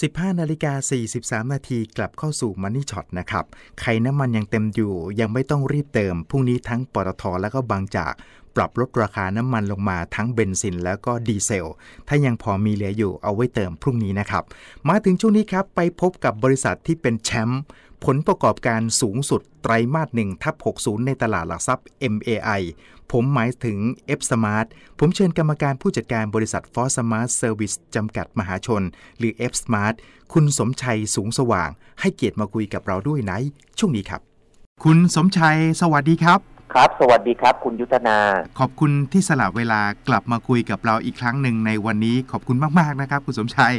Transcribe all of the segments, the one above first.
15นาฬิกา43 นาทีกลับเข้าสู่มันนี่ช็อตนะครับไข่น้ำมันยังเต็มอยู่ ยังไม่ต้องรีบเติม พรุ่งนี้ทั้งปตทและก็บางจาก ปรับลดราคาน้ำมันลงมาทั้งเบนซินแล้วก็ดีเซล ถ้ายังพอมีเหลืออยู่เอาไว้เติมพรุ่งนี้นะครับ มาถึงช่วงนี้ครับ ไปพบกับบริษัทที่เป็นแชมป์ ผลประกอบการสูงสุดไตรมาสหนึ่งทับ60 ในตลาดหลักทรัพย์ MAI ผมหมายถึง F Smart ผมเชิญกรรมการผู้จัดการบริษัท For Smart Service จำกัดมหาชน หรือ F Smart คุณสมชัยสูงสว่าง ให้เกียรติมาคุยกับเราด้วยในช่วงนี้ครับ คุณสมชัย สวัสดีครับ ครับ สวัสดีครับ คุณยุทธนา ขอบคุณที่สละเวลากลับมาคุยกับเราอีกครั้งหนึ่งในวันนี้ขอบคุณมากๆนะครับ คุณสมชัย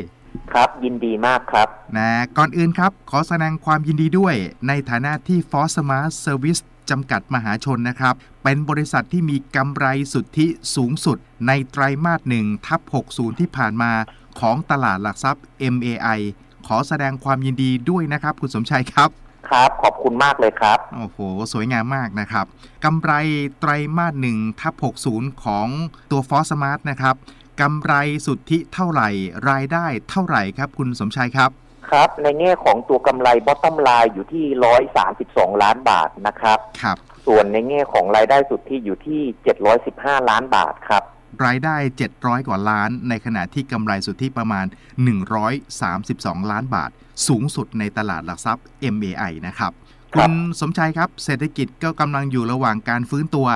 ครับยินดีมากครับนะก่อนอื่นครับ ขอแสดงความยินดีด้วยในฐานะที่ For Smart Service จำกัดมหาชนนะครับ เป็นบริษัทที่มีกำไรสุทธิสูงสุด ในไตรมาสหนึ่งทับ60 ที่ผ่านมาของตลาดหลักทรัพย์ MAI ขอแสดงความยินดีด้วยนะครับ คุณสมชัยครับครับ ขอบคุณมากเลยครับ โอ้โห สวยงามมากนะครับกำไรไตรมาสหนึ่งทับ60 ของตัว For Smart นะครับ กำไรสุทธิเท่าไหร่ รายได้เท่าไหร่ครับ คุณสมชัยครับ ครับ ในแง่ของตัวกำไร bottom line อยู่ที่ 132 ล้านบาทนะครับครับ ส่วนในแง่ของรายได้สุทธิอยู่ที่ 715 ล้านบาทครับรายได้ 700 กว่าล้าน ในขณะที่กำไรสุทธิประมาณ 132 ล้านบาท สูงสุดในตลาดหลักทรัพย์ MAI นะครับครัคุบณสมชัยครับ เศรษฐกิจก็กำลังอยู่ระหว่างการฟื้นตัว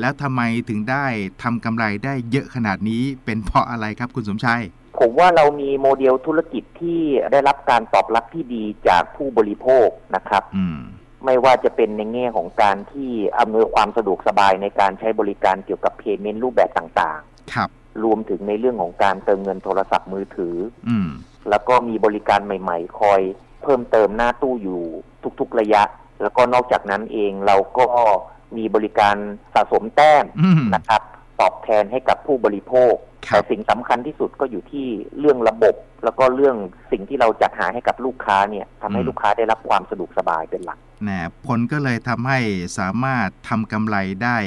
แล้วทำไมถึงได้ทำกำไรได้เยอะขนาดนี้เป็นเพราะอะไรครับคุณสมชัย ผมว่าเรามีโมเดลธุรกิจที่ได้รับการตอบรับที่ดีจากผู้บริโภคนะครับอืมไม่ว่าจะเป็นในแง่ของการที่อำนวยความสะดวกสบายในการใช้บริการเกี่ยวกับเพย์เมนต์รูปแบบต่างครับๆรวมถึงในเรื่องของการเติมเงินโทรศัพท์มือถือ อืมแล้วก็มีบริการใหม่ ๆ คอยเพิ่มเติมหน้าตู้อยู่ทุก ๆ ระยะ แล้วก็นอกจากนั้นเองเราก็ มีบริการสะสมแต้มอืมนะครับ ตอบแทนให้กับผู้บริโภคครัแต่บสิ่งสำคัญที่สุดก็อยู่ที่เรื่องระบบ แล้วก็เรื่องสิ่งที่เราจัดหาให้กับลูกค้าเนี่ยทำให้ลูกค้าได้รับความสะดวกสบายเป็นหลักนะผลก็เลยทำให้สามารถทำกำไรได้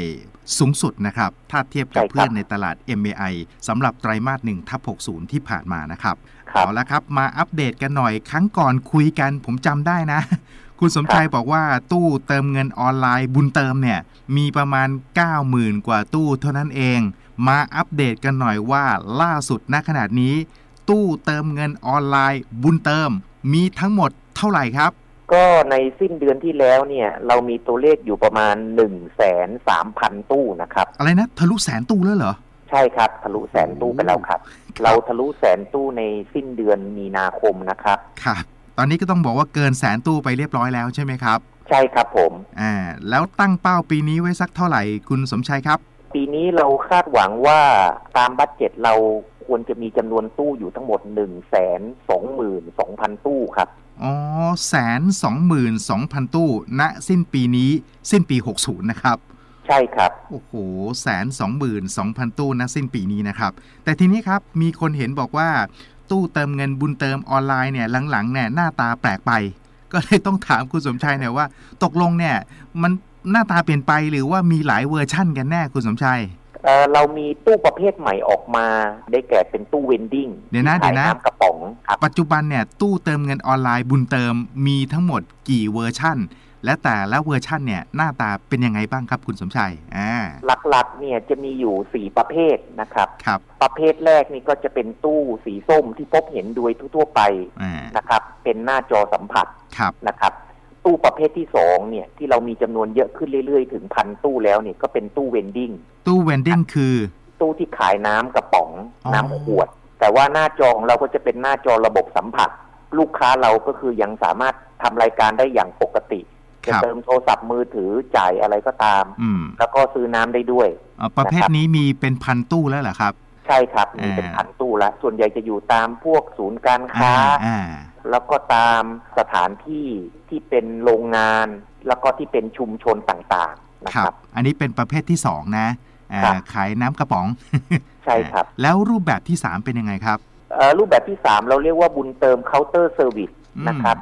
สูงสุดนะครับ ถ้าเทียบกับใช่ครับเพื่อนในตลาด MAI สำหรับไตรมาส1ทับ60 ที่ผ่านมานะครับครับ เอาละครับ มาอัปเดตกันหน่อยครั้งก่อนคุยกันผมจำได้นะ คุณสมชัยบอกว่าตู้เติมเงินออนไลน์บุญเติมเนี่ย มีประมาณ 90,000 กว่าตู้เท่านั้นเอง มาอัปเดตกันหน่อยว่าล่าสุดณขนาดนี้ ตู้เติมเงินออนไลน์บุญเติม มีทั้งหมดเท่าไหร่ครับ ก็ในสิ้นเดือนที่แล้วเนี่ย เรามีตัวเลขอยู่ประมาณหนึ่งแสนสามพันตู้นะครับ อะไรนะทะลุแสนตู้แล้วเหรอใช่ครับ ทะลุแสนตู้ไปแล้วครับ เราทะลุแสนตู้ในสิ้นเดือนมีนาคมนะครับครับ ตอนนี้ก็ต้องบอกว่าเกินแสนตู้ไปเรียบร้อยแล้วใช่ไหมครับ ใช่ครับผมอ่าแล้วตั้งเป้าปีนี้ไว้สักเท่าไหร่คุณสมชัยครับ ปีนี้เราคาดหวังว่าตามบัตเจ็ตเราควรจะมีจำนวนตู้อยู่ทั้งหมดหนึ่งแสนสองหมื่นสองพันตู้ครับอ๋อแสนสองหมื่นสองพันตู้ณสิ้นปีนี้สิ้นปี 60 นะครับ ใช่ครับ โอ้โหแสนสองหมื่นสองพันตู้ณสิ้นปีนี้นะครับ แต่ทีนี้ครับมีคนเห็นบอกว่า ตู้เติมเงินบุญเติมออนไลน์เนี่ยหลังๆเนี่ยหน้าตาแปลกไป ก็เลยต้องถามคุณสมชัยเนี่ยว่า ตกลงเนี่ยมันหน้าตาเปลี่ยนไปหรือว่ามีหลายเวอร์ชั่นกันแน่คุณสมชัยเอ่อเรามีตู้ประเภทใหม่ออกมา ได้แก่เป็นตู้เวนดิ้งเดี๋ยวนะที่เดี๋ยวนะขายน้ำกระป๋องครับปัจจุบันเนี่ยตู้เติมเงินออนไลน์บุญเติมมีทั้งหมดกี่เวอร์ชั่น และแต่ละเวอร์ชั่นเนี่ยหน้าตาเป็นยังไงบ้างครับคุณสมชัยอ่า หลักๆ เนี่ยจะมีอยู่สี่ประเภทนะครับครับประเภทแรกนี่ก็จะเป็นตู้สีส้มที่พบเห็นโดยทั่วๆไปอ่านะครับ เป็นหน้าจอสัมผัสครับนะครับ ตู้ประเภทที่สองเนี่ยที่เรามีจำนวนเยอะขึ้นเรื่อยๆ ถึงพันตู้แล้วเนี่ยก็เป็นตู้เวนดิ้งตู้เวนดิ้งคือ ตู้ที่ขายน้ำกระป๋องอ๋อน้ำขวด แต่ว่าหน้าจอของเราก็จะเป็นหน้าจอระบบสัมผัส ลูกค้าเราก็คือยังสามารถทำรายการได้อย่างปกติค จะรับเติมโทรศัพท์มือถือจ่ายอะไรก็ตามอืมแล้วก็ซื้อน้ำได้ด้วยเอ่อประเภทนี้มีเป็นพันตู้แล้วเหรอครับ ใช่ครับ มีเป็นอ่าพันตู้ละส่วนใหญ่จะอยู่ตามพวกศูนย์การค้าอ่าแล้วก็ตามสถานที่ที่เป็นโรงงาน แล้วก็ที่เป็นชุมชนต่างๆนะครัครับบอันนี้เป็นประเภทที่สองนะอ่าครับขายน้ำกระป๋อง ใช่ครับ แล้วรูปแบบที่สามเป็นยังไงครับเอ่อรูปแบบที่สามเราเรียกว่าบุญเติมเคาน์เตอร์เซอร์วิสอืมนะครับ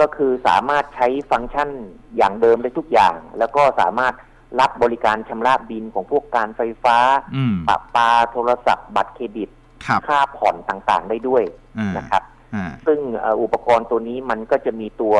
ก็คือสามารถใช้ฟังก์ชันอย่างเดิมได้ทุกอย่าง แล้วก็สามารถรับบริการชำระบินของพวกการไฟฟ้าอืมปรับปาโทรศัพท์ บัตรเครดิตครับค่าผ่อนต่างๆได้ด้วยอ่านะครับอ่าซึ่งเอ่ออุปกรณ์ตัวนี้มันก็จะมีตัว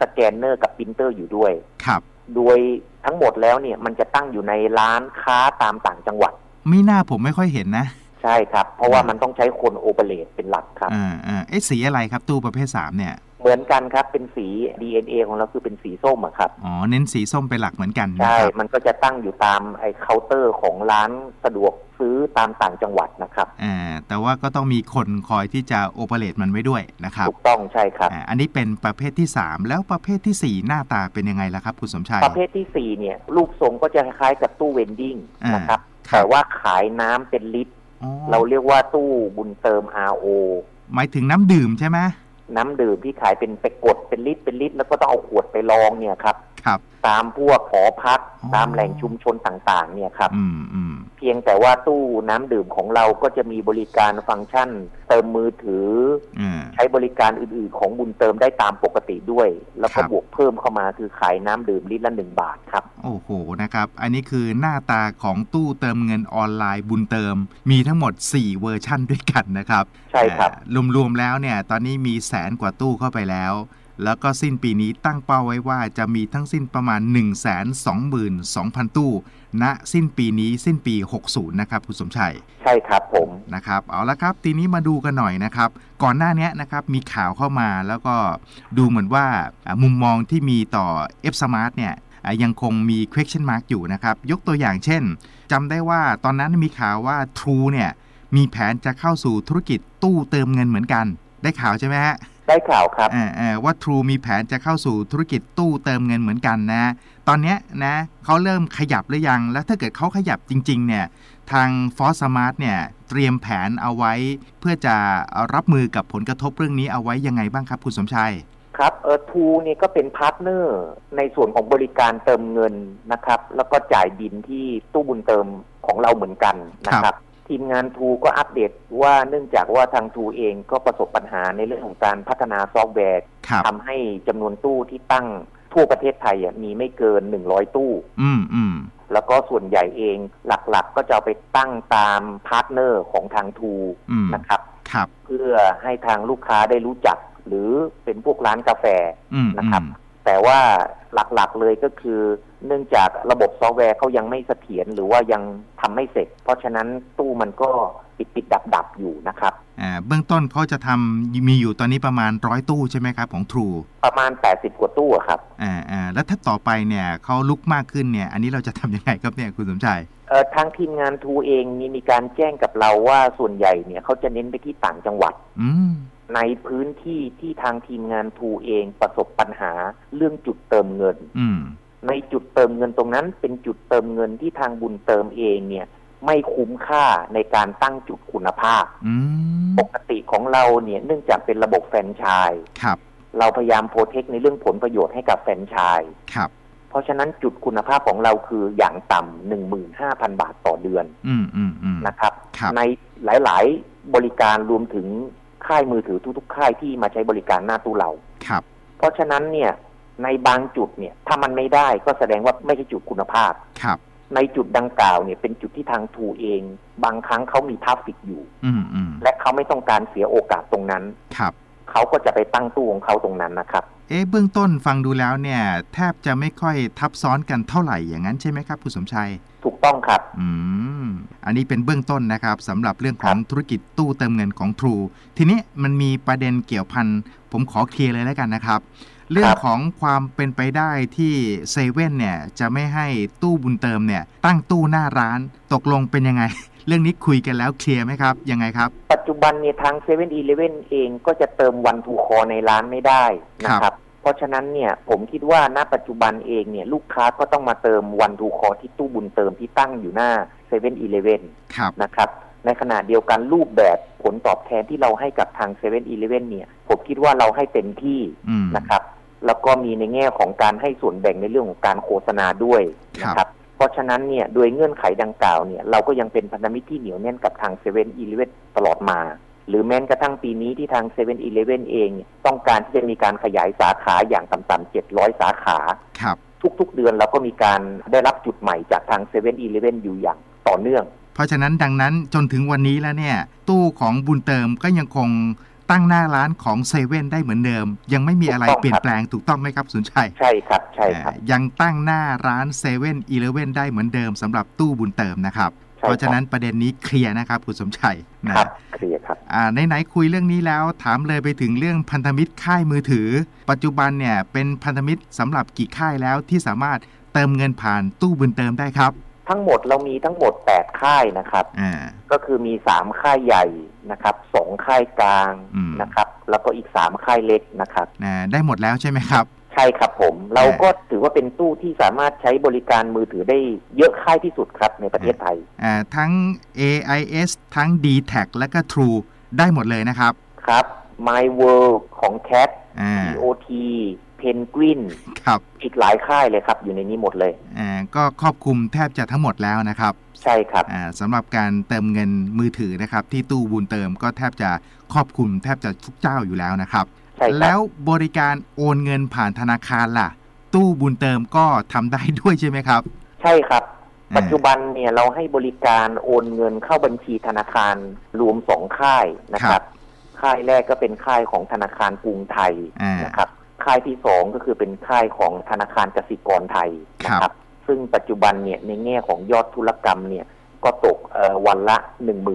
สแกนเนอร์กับปรินเตอร์อยู่ด้วยครับโดยทั้งหมดแล้วเนี่ยมันจะตั้งอยู่ในร้านค้าตามต่างจังหวัดมีหน้าผมไม่ค่อยเห็นนะ ใช่ครับ เพราะว่ามันต้องใช้คนโอเปเรตเป็นหลักครับอ่าอ่าเอ๊ะสีอะไรครับตู้ประเภทสามเนี่ย เหมือนกันครับเป็นสี DNA ของเราคือเป็นสีส้มอะครับอ๋อเน้นสีส้มเป็นหลักเหมือนกันนะใช่ครับมันก็จะตั้งอยู่ตามไอ้เคาน์เตอร์ของร้านสะดวกซื้อตามต่างจังหวัดนะครับอ่าแต่ว่าก็ต้องมีคนคอยที่จะโอเปเรตมันไว้ด้วยนะครับถูกต้องใช่ครับอ่าอันนี้เป็นประเภทที่ 3 แล้วประเภททีสี่4 หน้าตาเป็นยังไงล่ะครับคุณสมชายประเภทที่สี่เนี่ยรูปทรงก็จะคล้ายๆกับตู้เวนดิ้งอ่านนะครับครับแต่ว่าขายน้ำเป็นลิตรอ๋อเราเรียกว่าตู้บุญเติม RO หมายถึงน้ำดื่มใช่ไหม น้ำดื่มที่ขายเป็นไปกดเป็นลิตรเป็นลิตรแล้วก็ต้องเอาขวดไปลองเนี่ยครับ ตามพวกหอพักอ๋อตามแหล่งชุมชนต่าง ๆ เนี่ยครับอืมอืมเพียงแต่ว่าตู้น้ำดื่มของเราก็จะมีบริการฟังก์ชัน เติมมือถืออ่าใช้บริการอื่น ๆ ของบุญเติมได้ตามปกติด้วย แล้วก็ครับบวกเพิ่มเข้ามาคือขายน้ำดื่มลิตรละหนึ่งบาทครับ โอ้โหนะครับ อันนี้คือหน้าตาของตู้เติมเงินออนไลน์บุญเติม มีทั้งหมด 4 เวอร์ชั่นด้วยกันนะครับ ใช่ครับอ่ารวมๆแล้วเนี่ยตอนนี้มีแสนกว่าตู้เข้าไปแล้ว แล้วก็สิ้นปีนี้ตั้งเป้าไว้ว่าจะมีทั้งสิ้นประมาณ 1 2 2 0 0 0 ตู้ณสิ้นปีนี้สิ้นปี 60 นะครับคุณสมชัย ใช่ครับผมนะครับเอาละครับ ทีนี้มาดูกันหน่อยนะครับ ก่อนหน้านี้นะครับมีข่าวเข้ามาแล้วก็ดูเหมือนว่าอ่ามุมมองที่มีต่อ F Smart เนี่ยอ่ายังคงมี question mark อยู่นะครับ ยกตัวอย่างเช่นจำได้ว่าตอนนั้นมีข่าวว่า True เนี่ยมีแผนจะเข้าสู่ธุรกิจตู้เติมเงินเหมือนกัน ได้ข่าวใช่ไหมฮะ ได้ข่าวครับเอ่อเอ่อว่า True มีแผนจะเข้าสู่ธุรกิจตู้เติมเงินเหมือนกันนะ ตอนเนี้ยนะเขาเริ่มขยับหรือยัง แล้วถ้าเกิดเขาขยับจริง ๆ เนี่ย ทาง f o r s Smart เนี่ย เตรียมแผนเอาไว้ เพื่อจะรับมือกับผลกระทบเรื่องนี้เอาไว้ยังไงบ้างครับ คุณสมชัยครับเออทูเนี่ยก็เป็นพาร์ทเนอร์ในส่วนของบริการเติมเงินนะครับ แล้วก็จ่ายบินที่ตู้บุญเติมของเราเหมือนกันนะครับ ทีมงานทูก็อัปเดตว่าเนื่องจากว่าทางทูเองก็ประสบปัญหาในเรื่องของการพัฒนาซอฟต์แวร์ครับทำให้จำนวนตู้ที่ตั้งทั่วประเทศไทยอะมีไม่เกิน100ตู้ อืมอืมแล้วก็ส่วนใหญ่เองหลักๆก็จะเอาไปตั้งตามพาร์ทเนอร์ของทางทูอืมนะครับครับ เพื่อให้ทางลูกค้าได้รู้จัก หรือเป็นพวกร้านกาแฟอืมนะครับอืม แต่ว่าหลักๆเลยก็คือ เนื่องจากระบบซอฟต์แวร์เขายังไม่เสถียรหรือว่ายังทำไม่เสร็จ เพราะฉะนั้นตู้มันก็ปิดปิดดับดับๆอยู่นะครับอ่าเบื้องต้นเขาจะทำมีอยู่ตอนนี้ประมาณร้อยตู้ใช่ไหมครับของ True ประมาณ 80 กว่าตู้อะครับอ่าอ่าแล้วถ้าต่อไปเนี่ยเขาลุกมากขึ้นเนี่ย อันนี้เราจะทำยังไงครับเนี่ยคุณสมชัยเอ่อทางทีมงานทูเองมีมีการแจ้งกับเราว่าส่วนใหญ่เนี่ยเขาจะเน้นไปที่ต่างจังหวัด อืมในพื้นที่ที่ทางทีมงานทูเองประสบปัญหา เรื่องจุดเติมเงินอืมในจุดเติมเงินตรงนั้น เป็นจุดเติมเงินที่ทางบุญเติมเองเนี่ย ไม่คุ้มค่าในการตั้งจุดคุณภาพอืมปกติของเราเนี่ย เนื่องจากเป็นระบบแฟรนไชส์ครับ เราพยายามโปรเทคในเรื่องผลประโยชน์ให้กับแฟรนไชส์ครับ เพราะฉะนั้นจุดคุณภาพของเราคืออย่างต่ำหนึ่งหมื่นห้าพันบาทต่อเดือนอืมอืมอืมนะครับครับในหลาย ๆ บริการรวมถึงค่ายมือถือทุกๆ ค่ายที่มาใช้บริการหน้าตู้เราครับ เพราะฉะนั้นเนี่ย ในบางจุดเนี่ย ถ้ามันไม่ได้ก็แสดงว่าไม่ใช่จุดคุณภาพครับ ในจุดดังกล่าวเนี่ย เป็นจุดที่ทางทูเอง บางครั้งเขามีทราฟฟิกอยู่อืมอืมและเขาไม่ต้องการเสียโอกาสตรงนั้นครับเขาก็จะไปตั้งตู้ของเขาตรงนั้นนะครับ เอ๊ะเบื้องต้นฟังดูแล้วเนี่ย แทบจะไม่ค่อยทับซ้อนกันเท่าไหร่อย่างนั้นใช่ไหมครับคุณสมชัย ถูกต้องครับ อืม อันนี้เป็นเบื้องต้นนะครับสำหรับเรื่องของครับธุรกิจตู้เติมเงินของ True ทีนี้มันมีประเด็นเกี่ยวพันผมขอเคลียร์เลยแล้วกันนะครับ เรื่องของความเป็นไปได้ที่เซเว่นเนี่ยจะไม่ให้ตู้บุญเติมเนี่ยตั้งตู้หน้าร้านตกลงเป็นยังไง เรื่องนี้คุยกันแล้วเคลียร์ไหมครับ ยังไงครับ ปัจจุบันเนี่ยทางเซเว่นอีเลเว่นเองก็จะเติมวันทูคอในร้านไม่ได้นะคครัรับบเพราะฉะนั้นเนี่ยผมคิดว่าณปัจจุบันเองเนี่ยลูกค้าก็ต้องมาเติมวันทูคอที่ตู้บุญเติมที่ตั้งอยู่หน้าเซเว่นอีเลเว่นครับนะครับในขณะเดียวกันรูปแบบผลตอบแทนที่เราให้กับทางเซเว่นอีเลเว่นเนี่ย ผมคิดว่าเราให้เต็มที่อืมนะครับ แล้วก็มีในแง่ของการให้ส่วนแบ่งในเรื่องของการโฆษณาด้วยนะครับเพราะฉะนั้นเนี่ยโดยเงื่อนไขดังกล่าวเนี่ยเราก็ยังเป็นพันธมิตรที่เหนียวแน่นกับทางเซเว่นอีเลเว่นตลอดมา หรือแม้กระทั่งปีนี้ที่ทางเซเว่นอีเลเว่นเองเนี่ยต้องการที่จะมีการขยายสาขาอย่างต่ำๆ700สาขาครับทุกๆเดือนเราก็มีการได้รับจุดใหม่จากทางเซเว่นอีเลเว่นอยู่อย่างต่อเนื่อง เพราะฉะนั้นดังนั้นจนถึงวันนี้แล้วเนี่ย ตู้ของบุญเติมก็ยังคง ตั้งหน้าร้านของเซเว่นได้เหมือนเดิม ยังไม่มีอะไรถูกต้องครับเปลี่ยนแปลงถูกต้องไหมครับสุนชัยใช่ครับใช่ครับเอ่อยังตั้งหน้าร้านเซเว่นอีเลเว่นได้เหมือนเดิมสำหรับตู้บุญเติมนะครับใช่ครับเพราะฉะนั้นประเด็นนี้เคลียร์นะครับคุณสมชัยนะครับเคลียร์ครับอ่าไหนๆคุยเรื่องนี้แล้วถามเลยไปถึงเรื่องพันธมิตรค่ายมือถือ ปัจจุบันเนี่ยเป็นพันธมิตรสำหรับกี่ค่ายแล้วที่สามารถเติมเงินผ่านตู้บุญเติมได้ครับ ทั้งหมดเรามีทั้งหมด8ค่ายนะครับอ่าก็คือมี3ค่ายใหญ่นะครับสองค่ายกลางอืมนะครับ แล้วก็อีก3ค่ายเล็กนะครับอ่าได้หมดแล้วใช่ไหมครับ ใช่ครับผม เราก็ถือว่าเป็นตู้ที่สามารถใช้บริการมือถือได้เยอะค่ายที่สุดครับในประเทศไทยอ่าทั้ง AIS ทั้ง d t แทและก็ True ได้หมดเลยนะครับ ครับ My World ของ Cat อ่า TOT Penguin ครับอีกหลายค่ายเลยครับ อยู่ในนี้หมดเลยอ่าก็ครอบคลุมแทบจะทั้งหมดแล้วนะครับ ใช่ครับอ่าสำหรับการเติมเงินมือถือนะครับ ที่ตู้บุญเติมก็แทบจะครอบคลุมแทบจะทุกเจ้าอยู่แล้วนะครับใช่ครับแล้วบริการโอนเงินผ่านธนาคารล่ะ ตู้บุญเติมก็ทำได้ด้วยใช่ไหมครับ ใช่ครับอ่าปัจจุบันเนี่ยเราให้บริการโอนเงินเข้าบัญชีธนาคารรวมสองค่ายนะครับ ค่ายแรกก็เป็นค่ายของธนาคารกรุงไทยอ่านนะครับ ค่ายที่สองก็คือเป็นค่ายของธนาคารกสิกรไทยนะคครัรับบซึ่งปัจจุบันเนี่ยในแง่ของยอดธุรกรรมเนี่ยก็ตกเอ่อวันละ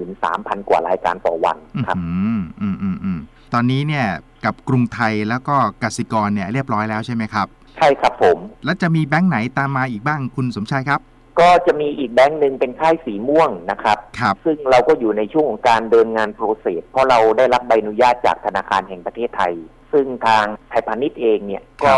13,000กว่ารายการต่อวันครับอืมอืมอืมอืมตอนนี้เนี่ยกับกรุงไทยแล้วก็กสิกรเนี่ยเรียบร้อยแล้วใช่ไหมครับ ใช่ครับผม แล้วจะมีแบงค์ไหนตามมาอีกบ้างคุณสมชายครับ ก็จะมีอีกแบงค์หนึ่งเป็นค่ายสีม่วงนะครับครับ ซึ่งเราก็อยู่ในช่วงของการเดินงานโปรเซสเพราะเราได้รับใบอนุญาตจากธนาคารแห่งประเทศไทย ซึ่งทางไทยพาณิชย์เองเนี่ยครับก็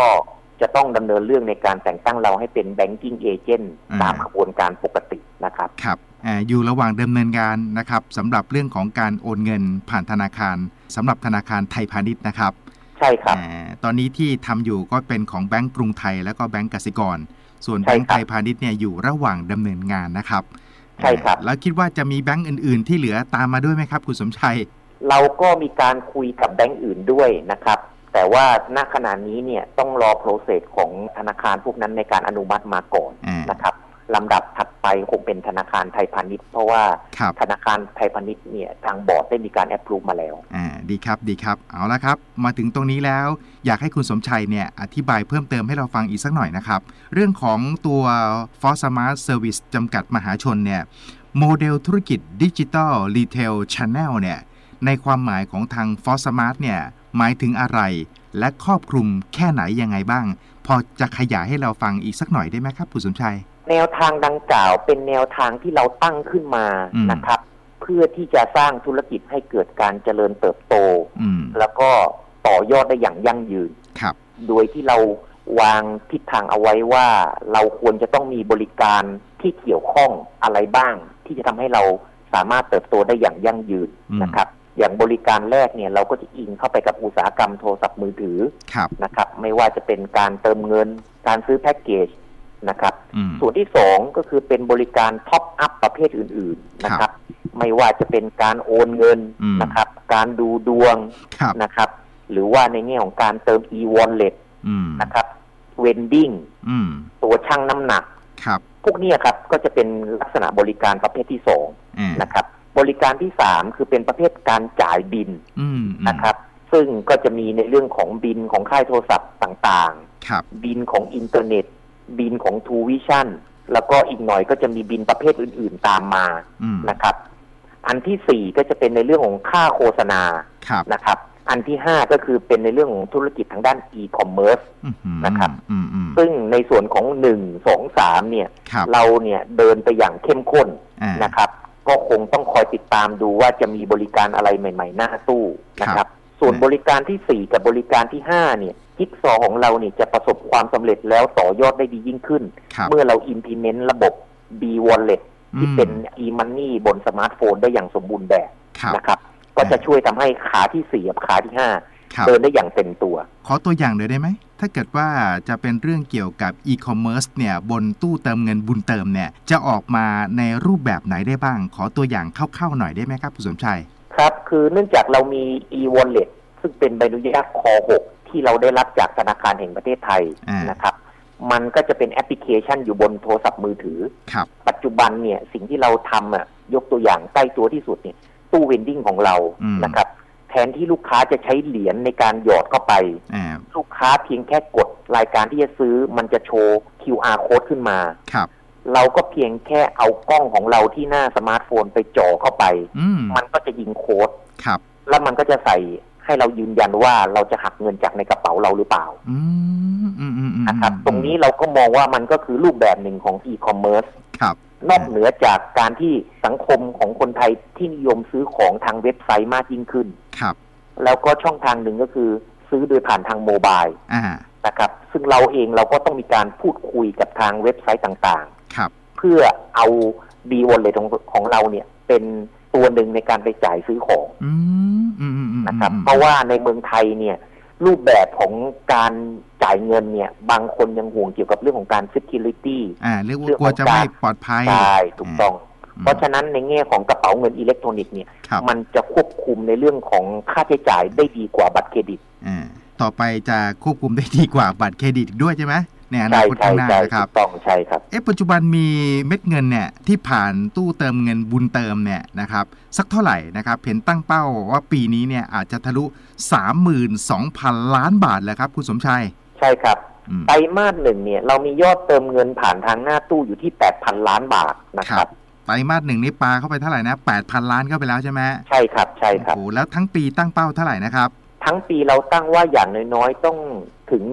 จะต้องดำเนินเรื่องในการแต่งตั้งเราให้เป็น banking agent อ่าตามกระบวนการปกตินะครับครับอ่าอยู่ระหว่างดำเนินการนะครับสำหรับเรื่องของการโอนเงินผ่านธนาคารสำหรับธนาคารไทยพาณิชย์นะครับ ใช่ครับอ่าตอนนี้ที่ทำอยู่ก็เป็นของแบงก์กรุงไทย แล้วก็แบงก์กสิกร ส่วนใช่แบงก์ครับไทยพาณิชย์เนี่ยอยู่ระหว่างดำเนินงานนะครับใช่ครับอ่าแล้วคิดว่าจะมีแบงก์อื่น ๆ ที่เหลือตามมาด้วยไหมครับ คุณสมชัย เราก็มีการคุยกับแบงก์อื่นด้วยนะครับ แต่ว่าณขณะนี้เนี่ยต้องรอโปรเซสของธนาคารพวกนั้นในการอนุมัติมาก่อนอ่านนะครับลำดับถัดไปคงเป็นธนาคารไทยพาณิชย์เพราะว่าครับธนาคารไทยพาณิชย์เนี่ยทางบอร์ดได้มีการแอปพลูมาแล้วอ่าดีครับดีครับเอาละครับ มาถึงตรงนี้แล้ว อยากให้คุณสมชัยเนี่ยอธิบายเพิ่มเติมให้เราฟังอีกสักหน่อยนะครับ เรื่องของตัว f o r s m a r t Service จำกัดมหาชนเนี่ยโมเดลธุรกิจดิจิ t a ลรีเทลช n แนลเนี่ย ในความหมายของทาง f o r s m a r t เนี่ยหมายถึงอะไร และครอบคลุมแค่ไหนยังไงบ้าง พอจะขยายให้เราฟังอีกสักหน่อยได้ไหมครับคุณสมชัย แนวทางดังกล่าวเป็นแนวทางที่เราตั้งขึ้นมาอืมนะครับ เพื่อที่จะสร้างธุรกิจให้เกิดการเจริญเติบโตอืมแล้วก็ต่อยอดได้อย่างยั่งยืนครับ โดยที่เราวางทิศทางเอาไว้ว่าเราควรจะต้องมีบริการที่เกี่ยวข้องอะไรบ้าง ที่จะทำให้เราสามารถเติบโตได้อย่างยั่งยืนอืมนะครับ อย่างบริการแรกเนี่ยเราก็จะอิงเข้าไปกับอุตสาหกรรมโทรศัพท์มือถือครับนะครับ ไม่ว่าจะเป็นการเติมเงิน การซื้อแพ็กเกจนะครับอืมส่วนที่สองก็คือเป็นบริการท็อปอัพประเภทอื่น ๆนะครับ ไม่ว่าจะเป็นการโอนเงินอืมนะครับ การดูดวงครับนะครับ หรือว่าในแง่ของการเติม e-wallet อืมนะครับ vending อืมตัวชั่งน้ำหนักครับพวกเนี้ยครับก็จะเป็นลักษณะบริการประเภทที่สองอ่านะครับ บริการที่สามคือเป็นประเภทการจ่ายบินอืมอืมนะครับ ซึ่งก็จะมีในเรื่องของบินของค่ายโทรศัพท์ต่างครับๆบินของอินเทอร์เน็ต บินของทูวิชั่นแล้วก็อีกหน่อยก็จะมีบินประเภทอื่นๆตามมาอืมนะครับ อันที่สี่ก็จะเป็นในเรื่องของค่าโฆษณาครับนะครับ อันที่ห้าก็คือเป็นในเรื่องของธุรกิจทางด้านอีคอมเมิร์ซอื้อหือนะครับอืมอืมซึ่งในส่วนของหนึ่งสองสามเนี่ยครับเราเนี่ยเดินไปอย่างเข้มข้นอ่านะครับ ก็คงต้องคอยติดตามดูว่าจะมีบริการอะไรใหม่ ๆ หน้าตู้นะคครัรับบส่วนอืมบริการที่สี่กับบริการที่ห้าเนี่ยจิ๊กซอว์ของเราเนี่ยจะประสบความสำเร็จแล้วต่อยอดได้ดียิ่งขึ้นครับเมื่อเรา implement ระบบ B Wallet ที่อืมเป็น e-money บนสมาร์ทโฟนได้อย่างสมบูรณ์แบบครับนะครับ ก็จะช่วยทำให้ขาที่สี่กับขาที่ห้าครับเดินได้อย่างเต็มตัว ขอตัวอย่างหน่อยได้ไหม ถ้าเกิดว่าจะเป็นเรื่องเกี่ยวกับอีคอมเมิร์ซเนี่ยบนตู้เติมเงินบุญเติมเนี่ยจะออกมาในรูปแบบไหนได้บ้าง ขอตัวอย่างคร่าวๆหน่อยได้ไหมครับคุณสมชัย ครับ คือเนื่องจากเรามี e-wallet ซึ่งเป็นใบอนุญาตคอ6ที่เราได้รับจากธนาคารแห่งประเทศไทยอ่านนะครับมันก็จะเป็นแอปพลิเคชันอยู่บนโทรศัพท์มือถือครับปัจจุบันเนี่ยสิ่งที่เราทำอะยกตัวอย่างใกล้ตัวที่สุดเนี่ยตู้เวนดิ้งของเราอืมนะครับ แทนที่ลูกค้าจะใช้เหรียญในการหยอดเข้าไปอ่า ลูกค้าเพียงแค่กดรายการที่จะซื้อมันจะโชว์ QR code ขึ้นมา ครับ เราก็เพียงแค่เอากล้องของเราที่หน้าสมาร์ทโฟนไปจ่อเข้าไป อืมมันก็จะยิงโค้ด ครับ แล้วมันก็จะใส่ให้เรายืนยันว่าเราจะหักเงินจากในกระเป๋าเราหรือเปล่าอืมอืมอืมอืมนะครับ ตรงนี้เราก็มองว่ามันก็คือรูปแบบหนึ่งของ e-commerce ครับ นอกเหนือจากการที่สังคมของคนไทยที่นิยมซื้อของทางเว็บไซต์มากยิ่งขึ้น ครับ แล้วก็ช่องทางหนึ่งก็คือ ซื้อโดยผ่านทางโมบายอ่านะครับซึ่งเราเองเราก็ต้องมีการพูดคุยกับทางเว็บไซต์ต่างครับๆเพื่อเอา d w a l l e t ของของเราเนี่ยเป็นตัวหนึ่งในการไปจ่ายซื้อของอืมอืมอืมอืมนะครับอืมเพราะว่าในเมืองไทยเนี่ย รูปแบบของการจ่ายเงินเนี่ย บางคนยังห่วงเกี่ยวกับเรื่องของการ security อ่าเรียกว่าเรื่องกลัวจะของการไม่ปลอดภัยใช่ถูกต้องอืม เพราะฉะนั้นในแง่ของกระเป๋าเงินอิเล็กทรอนิกส์เนี่ยครับมันจะควบคุมในเรื่องของค่าใช้จ่ายได้ดีกว่าบัตรเครดิตอ่าต่อไปจะควบคุมได้ดีกว่าบัตรเครดิตอีกด้วยใช่ไหมในอนาใช่คตใช่ข้างหน้าใช่นะครับถูกต้องใช่ครับ เอ๊ะปัจจุบันมีเม็ดเงินเนี่ยที่ผ่านตู้เติมเงินบุญเติมเนี่ยนะครับสักเท่าไหร่นะครับเห็นตั้งเป้าว่าปีนี้เนี่ยอาจจะทะลุ 32,000 ล้านบาทแล้วครับ คุณสมชัย ใช่ครับอืมไตรมาสหนึ่งเนี่ยเรามียอดเติมเงินผ่านทางหน้าตู้อยู่ที่ 8,000 ล้านบาทนะครับ ไตรมาสหนึ่งนี่ปลาเข้าไปเท่าไหร่นะ8,000ล้านเข้าไปแล้วใช่ไหมใช่ครับใช่ครับโอ้โหแล้วทั้งปีตั้งเป้าเท่าไหร่นะครับ ทั้งปีเราตั้งว่าอย่างน้อยๆต้องถึง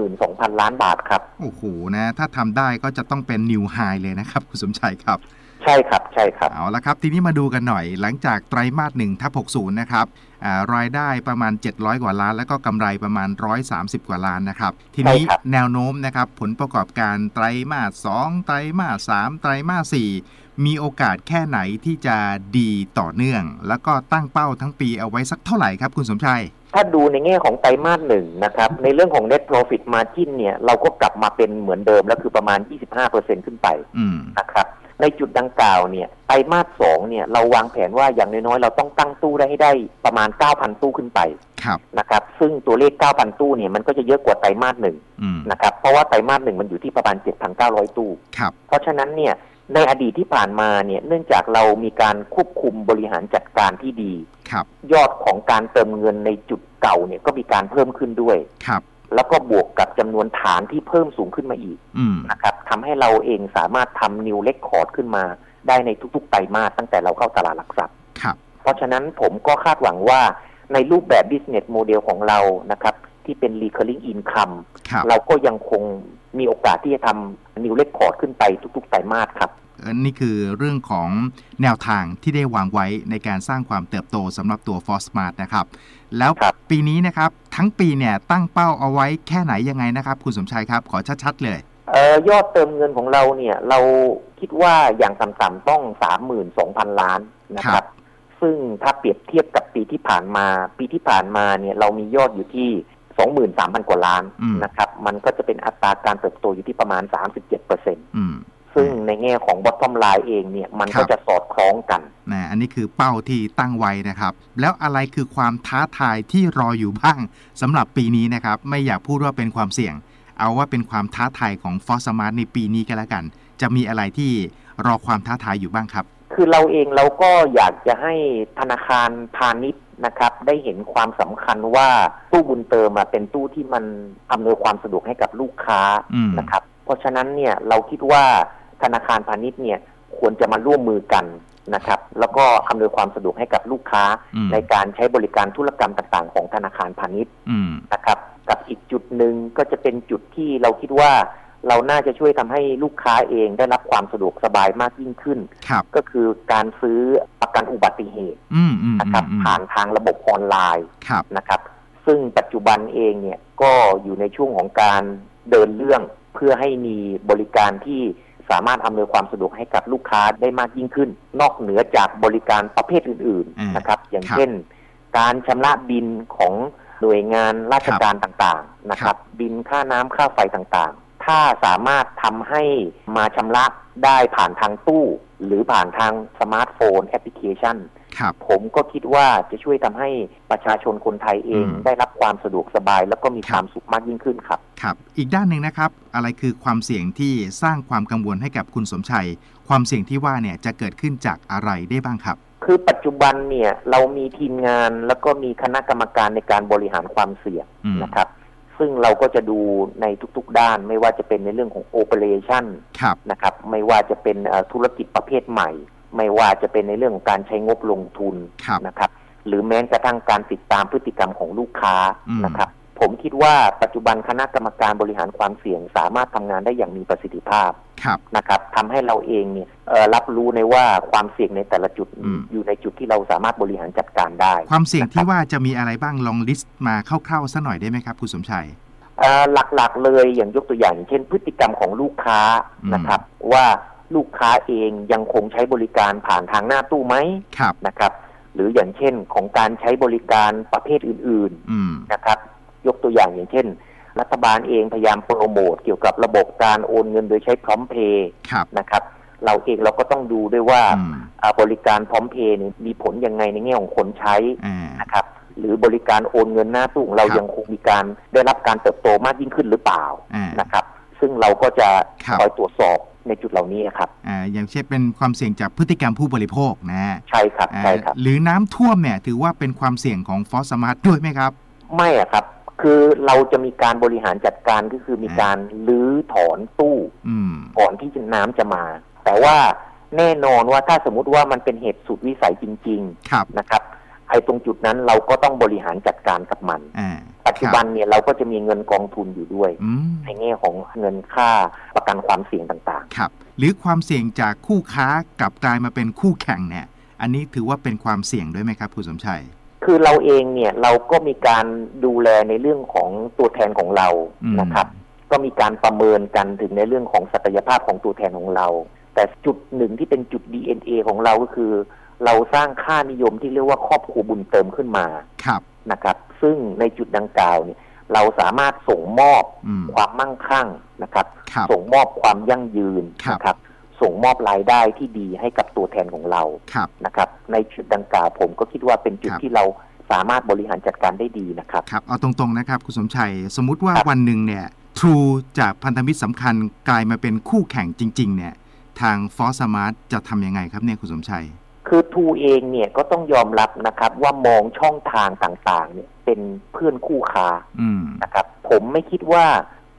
32,000ล้านบาทครับโอ้โหนะ ถ้าทำได้ก็จะต้องเป็นนิวไฮเลยนะครับคุณสมชัยครับ ใช่ครับใช่ครับเอาละครับทีนี้มาดูกันหน่อย หลังจากไตรมาสหนึ่งทับ60นะครับอ่ารายได้ประมาณ 700 กว่าล้าน แล้วก็กำไรประมาณ 130 กว่าล้านนะครับ ทีนี้ใช่ครับแนวโน้มนะครับ ผลประกอบการไตรมาส2ไตรมาส3ไตรมาส4 มีโอกาสแค่ไหนที่จะดีต่อเนื่อง แล้วก็ตั้งเป้าทั้งปีเอาไว้สักเท่าไหร่ครับคุณสมชัย ถ้าดูในแง่ของไตรมาสหนึ่งนะครับ ในเรื่องของ net profit margin เนี่ยเราก็กลับมาเป็นเหมือนเดิมแล้วคือประมาณ 25%ขึ้นไปอืมนะครับในจุดดังกล่าวเนี่ยไตรมาสสองเนี่ยเราวางแผนว่าอย่างน้อยๆ เราต้องตั้งตู้ได้ให้ได้ประมาณ 9,000 ตู้ขึ้นไปครับนะครับซึ่งตัวเลข 9,000 ตู้เนี่ยมันก็จะเยอะกว่าไตรมาสหนึ่งอืมนะครับเพราะว่าไตรมาสหนึ่งมันอยู่ที่ประมาณ 7,900 ตู้ครับเพราะฉะนั้นเนี่ย ในอดีตที่ผ่านมาเนี่ยเนื่องจากเรามีการควบคุมบริหารจัดการที่ดี ครับ ยอดของการเติมเงินในจุดเก่าเนี่ยก็มีการเพิ่มขึ้นด้วย ครับ แล้วก็บวกกับจำนวนฐานที่เพิ่มสูงขึ้นมาอีกอืม นะครับทำให้เราเองสามารถทำนิวเลคคอร์ดขึ้นมา ได้ในทุกๆไตรมาสตั้งแต่เราเข้าตลาดหลักทรัพย์ ครับ เพราะฉะนั้นผมก็คาดหวังว่าในรูปแบบ business model ของเรานะครับที่เป็น recurring income ครับ เราก็ยังคง มีโอกาสที่จะทำนิวเลคคอร์ดขึ้นไปทุกๆไตรมาสครับเอ่อนี่คือเรื่องของแนวทางที่ได้วางไว้ในการสร้างความเติบโตสำหรับตัว f o r Smart นะครับ แล้วครับปีนี้นะครับ ทั้งปีเนี่ยตั้งเป้าเอาไว้แค่ไหนยังไงนะครับ คุณสมชัยครับ ขอชัดๆเลยเอ่อยอดเติมเงินของเราเนี่ย เราคิดว่าอย่างต่ำๆต้อง 32,000 ล้านนะคครัรับบซึ่งถ้าเปรียบเทียบกับปีที่ผ่านมา ปีที่ผ่านมาเนี่ยเรามียอดอยู่ที่ 23,000กว่าล้านอืมนะครับ มันก็จะเป็นอัตราการเติบโตอยู่ที่ประมาณ37เปอร์เซ็นอืมซึ่งในแง่ของ bottom line เองเนี่ยมันครัก็บจะสอดคล้องกันนะอันนี้คือเป้าที่ตั้งไว้นะครับ แล้วอะไรคือความท้าทายที่รออยู่บ้างสำหรับปีนี้นะครับ ไม่อยากพูดว่าเป็นความเสี่ยง เอาว่าเป็นความท้าทายของ f o r Smart ในปีนี้ก็แล้วกัน จะมีอะไรที่รอความท้าทายอยู่บ้างครับ คือเราเองเราก็อยากจะให้ธนาคารพาณิชย์ นะครับ ได้เห็นความสำคัญว่าตู้บุญเติมอะเป็นตู้ที่มันอำนวยความสะดวกให้กับลูกค้าอืมนะครับ เพราะฉะนั้นเนี่ยเราคิดว่าธนาคารพาณิชย์เนี่ยควรจะมาร่วมมือกันนะครับ แล้วก็อำนวยความสะดวกให้กับลูกค้าอืมในการใช้บริการธุรกรรมต่างๆ ของธนาคารพาณิชย์อืมนะครับ กับอีกจุดหนึ่งก็จะเป็นจุดที่เราคิดว่า เราน่าจะช่วยทำให้ลูกค้าเองได้รับความสะดวกสบายมากยิ่งขึ้นครับก็คือการซื้อประกันอุบัติเหตุอืมอืมนะครับอืมผ่านทางระบบออนไลน์ครับนะครับ ซึ่งปัจจุบันเองเนี่ยก็อยู่ในช่วงของการเดินเรื่องเพื่อให้มีบริการที่สามารถอำนวยความสะดวกให้กับลูกค้าได้มากยิ่งขึ้น นอกเหนือจากบริการประเภทอื่นอ่าๆนะครับ อย่างครับเช่น การชำระบินของหน่วยงานราชการต่างๆนะคครัรับบบินค่าน้ำค่าไฟต่างๆ ถ้าสามารถทำให้มาชำระได้ผ่านทางตู้ หรือผ่านทางสมาร์ทโฟนแอปพลิเคชันครับผมก็คิดว่าจะช่วยทำให้ประชาชนคนไทยเองอืมได้รับความสะดวกสบาย แล้วก็มีคครับวามสุขมากยิ่งขึ้นครับ ครับ อีกด้านหนึ่งนะครับ อะไรคือความเสี่ยงที่สร้างความกังวลให้กับคุณสมชัย ความเสี่ยงที่ว่าเนี่ยจะเกิดขึ้นจากอะไรได้บ้างครับคือปัจจุบันเนี่ยเรามีทีมงานแล้วก็มีคณะกรรมการในการบริหารความเสี่ยงอืมนะครับ ซึ่งเราก็จะดูในทุกๆด้าน ไม่ว่าจะเป็นในเรื่องของโอเปอเรชั่นครับนะครับ ไม่ว่าจะเป็นเอ่อธุรกิจประเภทใหม่ ไม่ว่าจะเป็นในเรื่องของการใช้งบลงทุนครับนะครับ หรือแม้กระทั่งการติดตามพฤติกรรมของลูกค้าอืมนะครับ ผมคิดว่าปัจจุบันคณะกรรมการบริหารความเสี่ยง สามารถทำงานได้อย่างมีประสิทธิภาพครับนะครับทำให้เราเองเนี่ยเอ่อรับรู้ในว่าความเสี่ยงในแต่ละจุดอืมอยู่ในจุดที่เราสามารถบริหารจัดการได้ ความเสี่ยงที่นะครับว่าจะมีอะไรบ้างลองลิสต์มาคร่าวๆสักหน่อยได้ไหมครับคุณสมชัยเอ่อหลักๆเลยอย่างยกตัวอย่างอย่าง เช่น พฤติกรรมของลูกค้าอืมนะครับ ว่าลูกค้าเองยังคงใช้บริการผ่านทางหน้าตู้ไหมครับนะครับ หรืออย่างเช่นของการใช้บริการประเภทอื่นอืมๆนะครับ ยกตัวอย่างอย่างเช่น รัฐบาลเองพยายามโปรโมทเกี่ยวกับระบบการโอนเงินโดยใช้พร้อมเพย์ครับนะครับ เราเองเราก็ต้องดูด้วยว่าอืมอ่าบริการพร้อมเพย์นี่มีผลยังไงในแง่ของคนใช้อ่านะครับหรือบริการโอนเงินหน้าตู้ของเราครับยังคงมีการได้รับการเติบโตมากยิ่งขึ้นหรือเปล่าอ่านะครับ ซึ่งเราก็จะครับคอยตรวจสอบในจุดเหล่านี้ครับอ่าอย่างเช่นเป็นความเสี่ยงจากพฤติกรรมผู้บริโภคนะฮะใช่ครับอ่าใช่ครับ หรือน้ำท่วมเนี่ยถือว่าเป็นความเสี่ยงของฟอสมาร์ทด้วยไหมครับ ไม่อะครับ คือเราจะมีการบริหารจัดการก็คือมีอ่าการลื้อถอนตู้อืมก่อนที่จะน้ำจะมา แต่ว่าแน่นอนว่าถ้าสมมติว่ามันเป็นเหตุสุดวิสัยจริงครับๆนะครับไอ้ตรงจุดนั้นเราก็ต้องบริหารจัดการกับมันอ่าปัจจุบันเนี่ยเราก็จะมีเงินกองทุนอยู่ด้วยอืมในแง่ของเงินค่าประกันความเสี่ยงต่างครับ หรือความเสี่ยงจากคู่ค้ากลับกลายมาเป็นคู่แข่งเนี่ย อันนี้ถือว่าเป็นความเสี่ยงด้วยไหมครับคุณสมชัยๆ คือเราเองเนี่ยเราก็มีการดูแลในเรื่องของตัวแทนของเราอืมนะครับ ก็มีการประเมินกันถึงในเรื่องของศักยภาพของตัวแทนของเรา แต่จุดหนึ่งที่เป็นจุด DNA ของเราก็คือ เราสร้างค่านิยมที่เรียกว่าครอบครัวบุญเติมขึ้นมาครับนะครับ ซึ่งในจุดดังกล่าวเนี่ยเราสามารถส่งมอบอืมความมั่งคั่งนะครับครับ ส่งมอบความยั่งยืนครับนะครับ ส่งมอบรายได้ที่ดีให้กับตัวแทนของเราครับนะครับ ในจุดดังกล่าวผมก็คิดว่าเป็นจุดครับที่เราสามารถบริหารจัดการได้ดีนะครับครับเอาตรงๆนะครับคุณสมชัย สมมุติว่าครับวันหนึ่งเนี่ย True จากพันธมิตรสำคัญกลายมาเป็นคู่แข่งจริง ๆ เนี่ยทางฟอสมาร์ทจะทำยังไงครับเนี่ยคุณสมชัย คือทูเองเนี่ยก็ต้องยอมรับนะครับ ว่ามองช่องทางต่างๆ เนี่ยเป็นเพื่อนคู่ค้าอืมนะครับ ผมไม่คิดว่า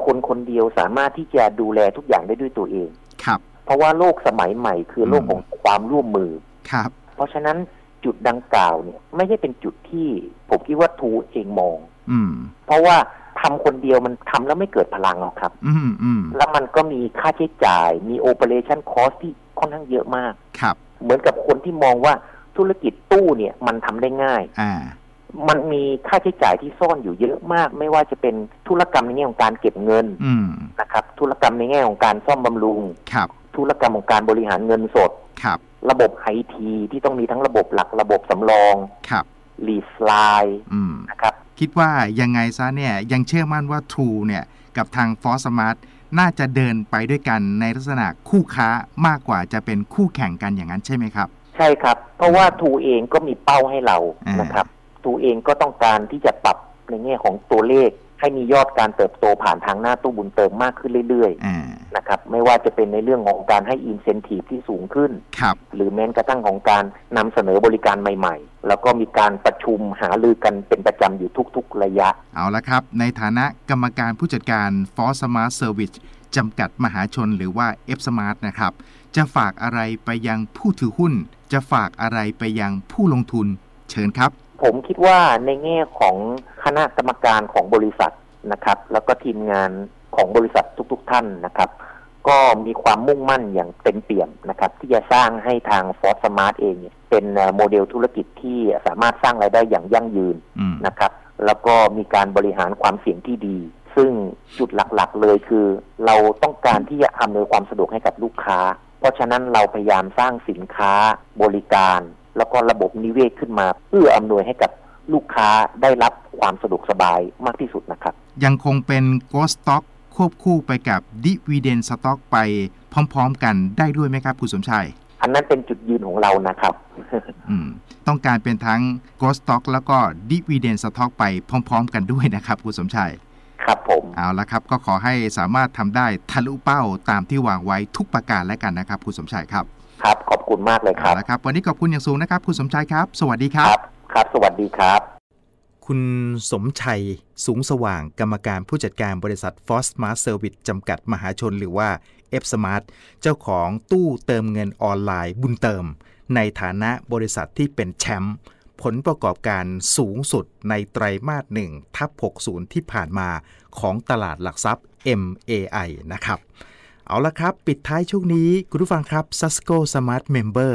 คนคนเดียวสามารถที่จะดูแลทุกอย่างได้ด้วยตัวเองครับ เพราะว่าโลกสมัยใหม่คือโลกอืมของความร่วมมือครับ เพราะฉะนั้นจุดดังกล่าวเนี่ย ไม่ใช่เป็นจุดที่ผมคิดว่าทูเองมอง อืม เพราะว่าทำคนเดียวมันทำแล้วไม่เกิดพลังหรอกครับ อืมอืมแล้วมันก็มีค่าใช้จ่าย มีโอเปอเรชั่นคอสที่ค่อนข้างเยอะมากครับ เหมือนกับคนที่มองว่าธุรกิจตู้เนี่ยมันทำได้ง่าย อ่า มันมีค่าใช้จ่ายที่ซ่อนอยู่เยอะมาก ไม่ว่าจะเป็นธุรกรรมในแง่ของการเก็บเงินอืมนะครับ ธุรกรรมในแง่ของการซ่อมบำรุงครับ ธุรกรรมของการบริหารเงินสดครับ ระบบไอทีที่ต้องมีทั้งระบบหลักระบบสำรองครับลีสไลน์อืมนะครับ คิดว่ายังไงซะเนี่ยยังเชื่อมั่นว่า True เนี่ยกับทาง f o r Smart น่าจะเดินไปด้วยกันในลักษณะคู่ค้ามากกว่าจะเป็นคู่แข่งกันอย่างนั้นใช่ไหมครับ ใช่ครับ เพราะว่าทูเองก็มีเป้าให้เราอ่านนะครับทูเองก็ต้องการที่จะปรับในแง่ของตัวเลข ให้มียอดการเติบโตผ่านทางหน้าตู้บุญเติมมากขึ้นเรื่อย อ่า ๆนะครับไม่ว่าจะเป็นในเรื่องของการให้อินเซนティブที่สูงขึ้น ครับ หรือแม้กระทั่งของการนำเสนอบริการใหม่ๆ แล้วก็มีการประชุมหารือกันเป็นประจำอยู่ทุกๆ ระยะ เอาละครับ ในฐานะกรรมการผู้จัดการ f o r Smart Service จำกัดมหาชนหรือว่า F Smart นะครับ จะฝากอะไรไปยังผู้ถือหุ้น จะฝากอะไรไปยังผู้ลงทุน เชิญครับ ผมคิดว่าในแง่ของคณะกรรมการของบริษัทนะครับ แล้วก็ทีมงานของบริษัททุก ๆ ท่านนะครับ ก็มีความมุ่งมั่นอย่างเต็มเปี่ยมนะครับ ที่จะสร้างให้ทางฟอร์สมาร์ทเองเป็นโมเดลธุรกิจที่สามารถสร้างรายได้อย่างยั่งยืนนะครับ แล้วก็มีการบริหารความเสี่ยงที่ดี ซึ่งจุดหลักๆเลยคือ เราต้องการที่จะอำนวยความสะดวกให้กับลูกค้า เพราะฉะนั้นเราพยายามสร้างสินค้าบริการ แล้วก็ระบบนิเวศขึ้นมา เพื่ออำนวยให้กับลูกค้าได้รับความสะดวกสบายมากที่สุดนะครับ ยังคงเป็น Ghost Stock ควบคู่ไปกับ Dividend Stock ไปพร้อม ๆ กันได้ด้วยไหมครับคุณสมชาย อันนั้นเป็นจุดยืนของเรานะครับอืมต้องการเป็นทั้ง Ghost Stock แล้วก็ Dividend Stock ไปพร้อม ๆ กันด้วยนะครับคุณสมชายครับผมเอาละครับก็ขอให้สามารถทำได้ทะลุเป้าตามที่วางไว้ทุกประการแล้วกันนะครับคุณสมชายครับ ครับ ขอบคุณมากเลยคเอารับละครับ วันนี้ขอบคุณอย่างสูงนะครับ คุณสมชายครับ สวัสดีครัครับบครับ สวัสดีครับ คุณสมชัยสูงสว่างกรรมการผู้จัดการบริษัท f o s Smart Service จำกัดมหาชนหรือว่า F Smart เจ้าของตู้เติมเงินออนไลน์บุญเติม ในฐานะบริษัทที่เป็นแชมป์ผลประกอบการสูงสุดในไตรมาส1ทับ60 ที่ผ่านมาของตลาดหลักทรัพย์ MAI นะครับ เอาละครับ ปิดท้ายช่วงนี้ คุณผู้ฟังครับ Sasco Smart Member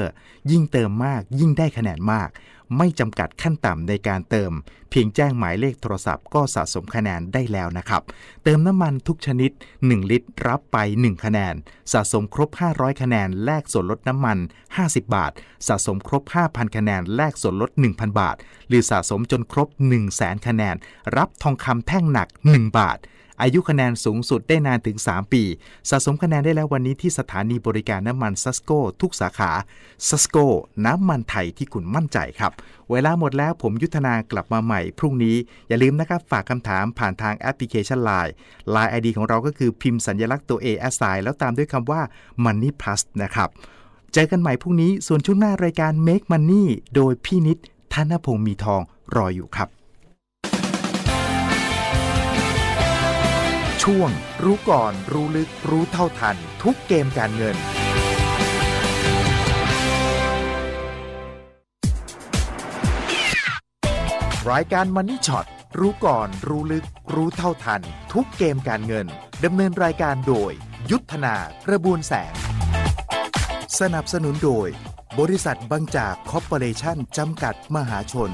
ยิ่งเติมมาก ยิ่งได้คะแนนมาก ไม่จำกัดขั้นต่ำในการเติม เพียงแจ้งหมายเลขโทรศัพท์ก็สะสมคะแนนได้แล้วนะครับ เติมน้ำมันทุกชนิด 1 ลิตร รับไป 1 คะแนน สะสมครบ 500 คะแนน แลกส่วนลดน้ำมัน 50 บาท สะสมครบ 5,000 คะแนน แลกส่วนลด 1,000 บาท หรือสะสมจนครบ 1 0 0 0 0แสนคะแนน รับทองคำแท่งหนัก 1 บาท อายุคะแนนสูงสุดได้นานถึง 3 ปี สะสมคะแนนได้แล้ววันนี้ที่สถานีบริการน้ำมันซัสโกทุกสาขาซัสโกน้ำมันไทยที่คุณมั่นใจครับ เวลาหมดแล้วผมยุทธนากลับมาใหม่พรุ่งนี้ อย่าลืมนะครับฝากคำถามผ่านทางแอปพลิเคชัน Line Line ID ของเราก็คือพิมพ์สัญลักษณ์ตัว A แอสไซแล้วตามด้วยคำว่า Money Plus นะครับเจอกันใหม่พรุ่งนี้ ส่วนช่วงหน้ารายการ Make Money โดยพี่นิดธนพงศ์มีทองรออยู่ครับ ช่วง รู้ก่อนรู้ลึกรู้เท่าทัน ทุกเกมการเงิน รายการ Money Shot รู้ก่อน รู้ลึก รู้เท่าทัน ทุกเกมการเงินดำเนินรายการโดย ยุทธนากระบวนแสง สนับสนุนโดย บริษัทบางจากคอร์ปอเรชั่นจำกัดมหาชน